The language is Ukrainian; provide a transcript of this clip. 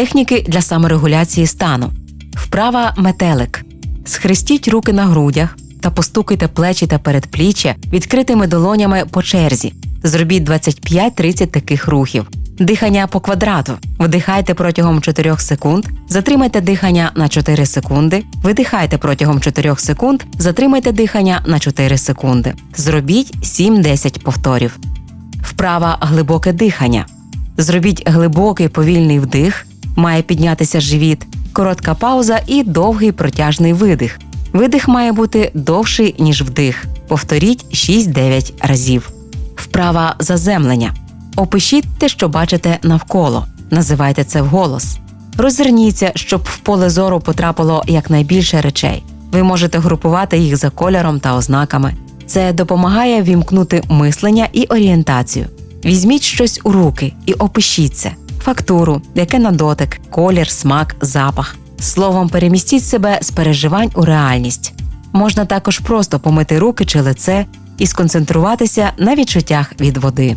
Техніки для саморегуляції стану. Вправа метелик. Схрестіть руки на грудях та постукайте плечі та передпліччя відкритими долонями по черзі. Зробіть 25-30 таких рухів. Дихання по квадрату. Вдихайте протягом 4 секунд, затримайте дихання на 4 секунди, видихайте протягом 4 секунд, затримайте дихання на 4 секунди. Зробіть 7-10 повторів. Вправа глибоке дихання. Зробіть глибокий повільний вдих, має піднятися живіт, коротка пауза і довгий протяжний видих. Видих має бути довший, ніж вдих. Повторіть 6-9 разів. Вправа заземлення. Опишіть те, що бачите навколо. Називайте це вголос. Розверніться, щоб в поле зору потрапило якнайбільше речей. Ви можете групувати їх за кольором та ознаками. Це допомагає вімкнути мислення і орієнтацію. Візьміть щось у руки і опишіть це: фактуру, яке на дотик, колір, смак, запах. Словом, перемістіть себе з переживань у реальність. Можна також просто помити руки чи лице і сконцентруватися на відчуттях від води.